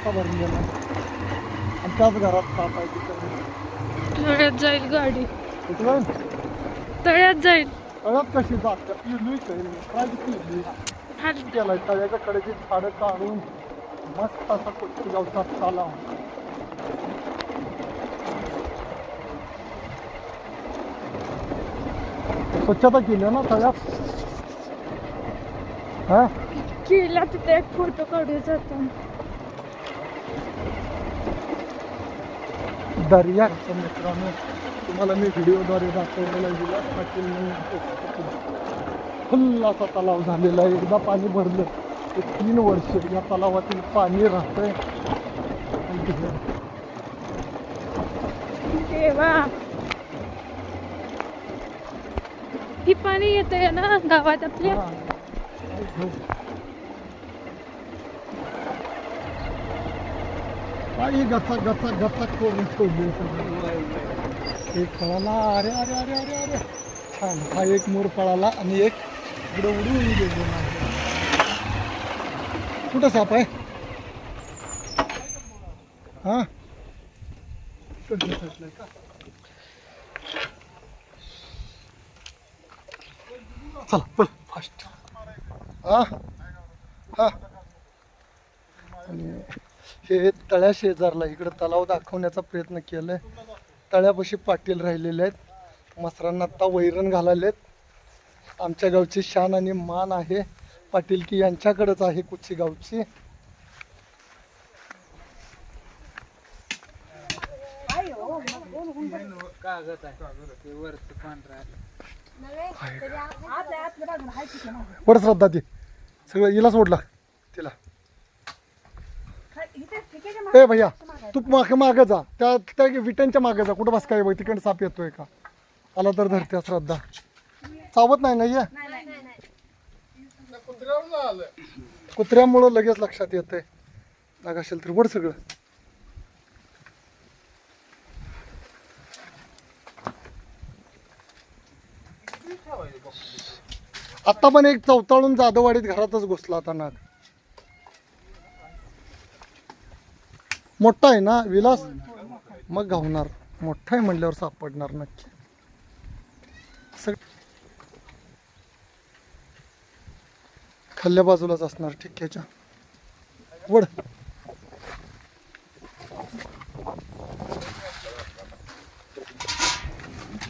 कसा भरलेला आणि त्याच घरात आहे तिथं तळ्यात जाईल गाडी. कुठं जाईल तळ्यात जाईल. कळत कशी जात? पिरली काय पिरली खाली केलाय? तळ्याच्या कडेची झाडं काढून मस्त असा कुठे गावचा तलाव स्वच्छता केली ना तळ्यात? हा? केला तिथे एक फोटो काढू जातो. दर्याचं मित्रांनो तुम्हाला मी व्हिडिओद्वारे दाखवलेला विलास पाटील फुल्ल असा तलाव झालेला आहे. एकदा पाणी भरलं ते तीन वर्ष या तलावातील पाणी राहतंय. ही पाणी येतंय ना गावात आपल्या? ही गचा गचा गचा करून ठेवली एक पळाला अरे अरे अरे अरे अरे। छान हा एक मोर पळाला आणि एक इकडे उडून गेलो कुठं साप आहे? हा। इकडच्या का? चला फास्ट हा हा। आणि हे तळ्या शेजारला इकडं तलाव दाखवण्याचा प्रयत्न केलाय. तळ्यापाशी पाटील राहिलेले आहेत. मसरांना आत्ता वैरण घालालेत. आमच्या गावची शान आणि मान आहे. पाटील की यांच्याकडेच आहे कुची गावची? वर श्रद्धा ती सगळं हिला सोडला तिला. ए भैया तू मागे मागे जा. त्या त्या विटांच्या मागे जा. कुठं बस काय बघ तिकडे साप येतोय का? आला तर धरत्या श्रद्धा. चावत नाही ना ये कुत्र्यामुळं लगेच लक्षात येतंय. लाग असेल तर वड सगळं. आता पण एक चौताळून जाधववाडीत घरातच घुसला आता नाग. मोठा आहे ना विलास? मग घावणार. मोठा आहे म्हणल्यावर सापडणार नक्की. सग खाल्ल्या बाजूलाच असणार ठिक्क्याच्या वड.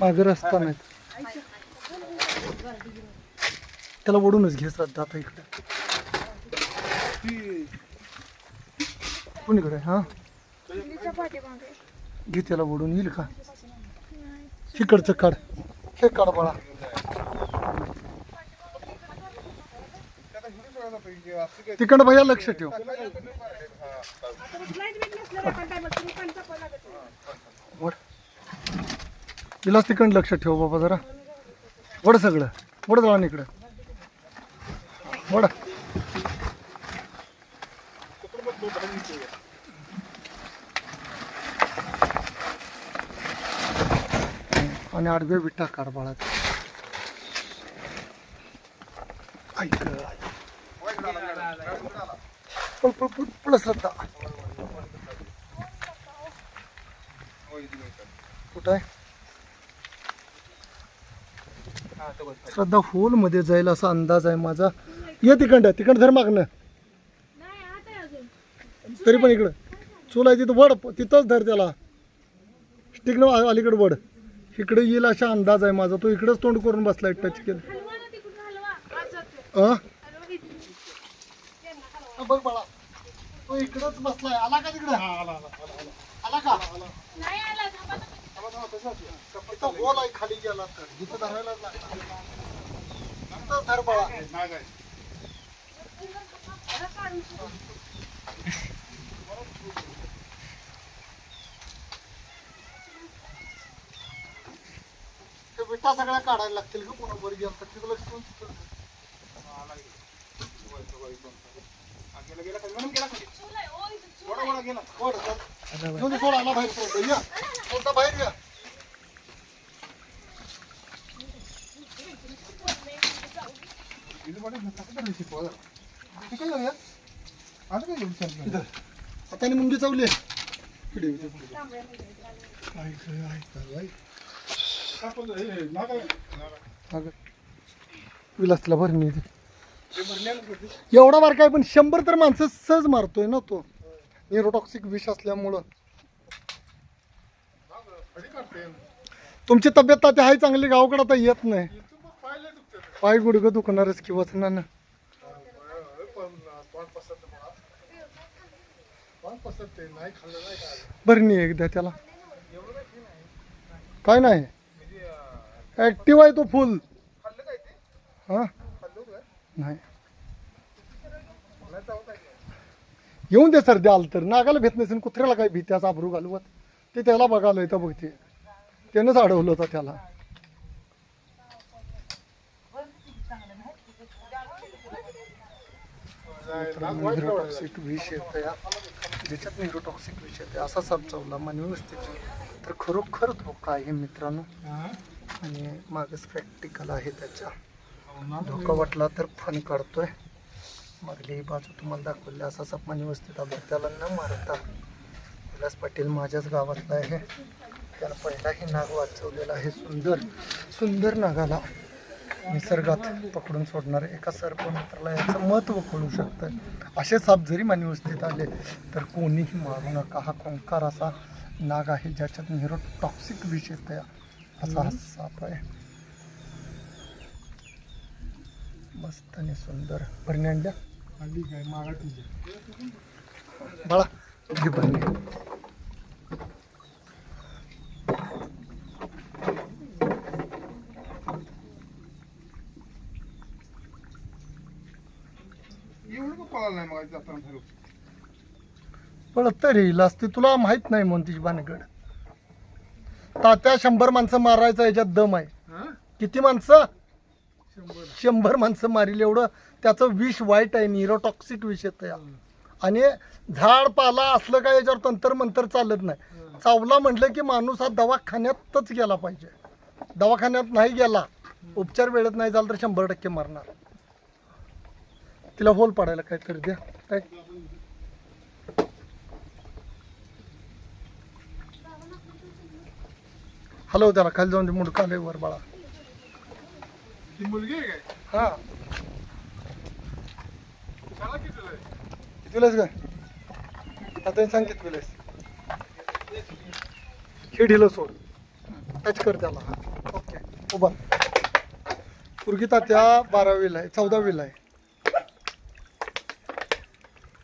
मागे रस्ता नाही. त्याला ओढूनच घे श्रद्धा आता इकडे. कुणीकडे हा? घे त्याला ओढून येईल का? इकडचं काढ. हे काढ बाळा. तिकडं भैया लक्ष ठेव. तिलाच तिकडं लक्ष ठेव बाबा जरा. वड सगळं. वड जाऊन इकडं. वड. आणि आडवे विटा काढ बाळात ऐक श्रद्धा. कुठं आहे? श्रद्धा होलमध्ये जाईल असा अंदाज आहे माझा. ये तिकडं तिकडं धर मागणं. तरी पण इकडं. चूल आहे तिथं वड तिथंच धर त्याला. स्टिकनं अलीकडं वड. इकडे येईल असा अंदाज आहे माझा. तो इकडेच तोंड करून बसलाय टच केलं. अं? हा, बघ बाळा. तो इकडेच बसलाय. आला का तिकडे? हा आला आला आला आला. का? इथं होल आहे खाली गेला तर. इथं धरायला लागला. इथंच धर बाळा. ते विटा सगळ्या काढायला लागतील का पुन्हा वर गेलं तर तिथं लक्ष ठेवून तिथं. वर धर. घेऊन ये, सोड, आला बाहेर सोड. या. सोडता बाहेर या इथं. हाताने मुंगी चावली. काय काय आहे काय विलासला भर मी एवढा मार काय पण शंभर तर माणसं सहज मारतोय ना तो. न्यूरोटॉक्सिक विष असल्यामुळं. तुमची तब्येत आता आहे चांगली गावाकडे आता येत नाही. पाय गुडघं दुखणारच की वचनानं बरं नाही एकदा त्याला. काय नाही. ऍक्टिव्ह आहे तो फुल. हा? नाही. येऊन दे सर द्याल तर. नागाला भेट नसेल कुत्र्याला काय भीती? असं आबरू घालवत. ते त्याला बघायला येतं बघ ते. त्यानंच अडवलं होतं त्याला. न्यूरोटॉक्सिक विष येतं ज्याच्यात न्यूरोटॉक्सिक विष येते असा साप चावला मनव्यवस्थेची तर खरोखर धोका आहे मित्रांनो. आणि मागच प्रॅक्टिकल आहे त्याच्या. धोका वाटला तर फन काढतोय. मागली बाजू तुम्हाला दाखवली. असा सपमान व्यवस्थित आला त्याला न मारता विलास पाटील माझ्याच गावातला आहे. त्याला पहिलाही नाग वाचवलेला आहे. सुंदर सुंदर नागाला निसर्गात पकडून सोडणार एका सर्पमित्राला याचं महत्त्व कळू शकतं. असे साप जरी मान्यवस्थेत आले तर कोणीही मारू नका. हा कोंकार असा नाग आहे ज्याच्यात निरो टॉक्सिक विष येत असा हा साप आहे मस्त आणि सुंदर. भरणी आणल्या बाळा घे भरणी. पळत तर असते तुला माहीत नाही म्हणतीच भानगड. तात्या शंभर माणसं मारायचं याच्यात दम आहे. किती माणसं? शंभर. माणसं मारील एवढं. त्याचं विष वाईट आहे निरोटॉक्सिक विष येतं आणि झाड पाला असलं काय याच्यावर तंतर मंतर चालत नाही. चावला म्हटलं की माणूस हा दवाखान्यातच गेला पाहिजे. दवाखान्यात नाही गेला उपचार वेळेत नाही झाला तर शंभर टक्के मारणार. तिला होल पाडायला काहीतरी द्या. काय? हलव त्याला खाली जाऊन मुंडका आले वर बाळा. मुलगी आहे काय? हा. शाळा किती कितीलाच काय आता सांग कितवीलास हे ढिलं सोड. टच कर त्याला. हा ओके. उभा. पुरगी तात्या बारावीला आहे चौदावीला आहे.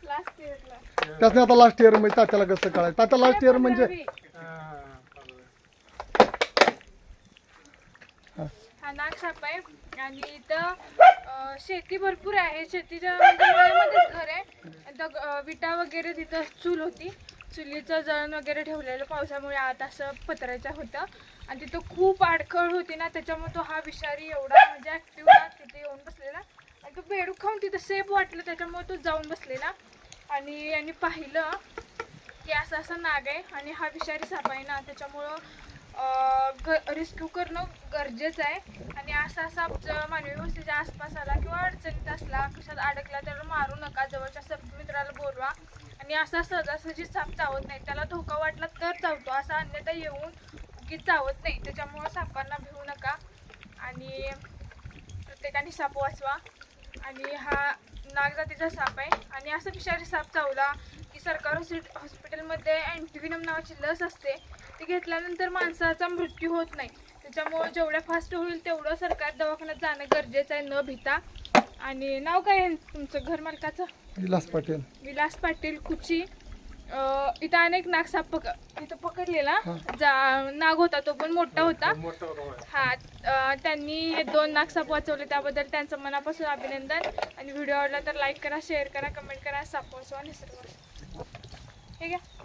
लास्ट इयरला त्यातनं आता लास्ट इयर म्हणजे तात्याला कसं कळायचं? तात्या लास्ट इयर म्हणजे हा नाग साप आहे. आणि इथं अं, शेती भरपूर आहे. शेतीच्या म्हणजे मळ्यामध्येच घर आहे. इथं अं, विटा वगैरे तिथं चूल होती. चुलीचं जळण वगैरे ठेवलेलं पावसामुळे आत असं पत्र्याचं होतं. आणि तिथं खूप अडखळ होती ना त्याच्यामुळे तो हा विषारी एवढा म्हणजे ऍक्टिव्ह तिथे येऊन बसलेला. आणि तो बेडूक खाऊन तिथं सेफ वाटलं. त्याच्यामुळे तो जाऊन बसलेला. आणि यांनी पाहिलं की असं असा नाग आहे. आणि हा विषारी साप आहे ना त्याच्यामुळं रेस्क्यू करणं गरजेचं आहे. आणि असा असा मानवी वस्तीच्या आसपास आला किंवा अडचणीत असला कशात अडकला तर मारू नका. जवळच्या सर्पमित्राला बोलवा. आणि असा सहजासहजी साप चावत नाही. त्याला धोका वाटला तर चावतो. असा अन्यथा येऊन की चावत नाही. त्याच्यामुळं सापांना भिवू नका. आणि प्रत्येकाने साप वाचवा. आणि हा नागजातीचा साप आहे. आणि असं विषारी साप चावला की सरकार हॉस्पिट हॉस्पिटलमध्ये अँटीविनम नावाची लस असते. ती घेतल्यानंतर माणसाचा मृत्यू होत नाही. त्याच्यामुळं जेवढ्या फास्ट होईल तेवढं सरकार दवाखान्यात जाणं गरजेचं आहे न भिता. आणि नाव काय आहे तुमचं घर मालकाचं? विलास पाटील. विलास पाटील कुची अं, इथं अनेक नाग साप पक इथं पकडलेला. हा. जा नाग होता तो पण मोठा होता. हा अं, त्यांनी हे दोन नाग साप वाचवले त्याबद्दल त्यांचं मनापासून अभिनंदन. आणि व्हिडिओ आवडला तर लाईक करा शेअर करा कमेंट करा. साप वाचवा निसर्ग. वाचवा. ठीक आहे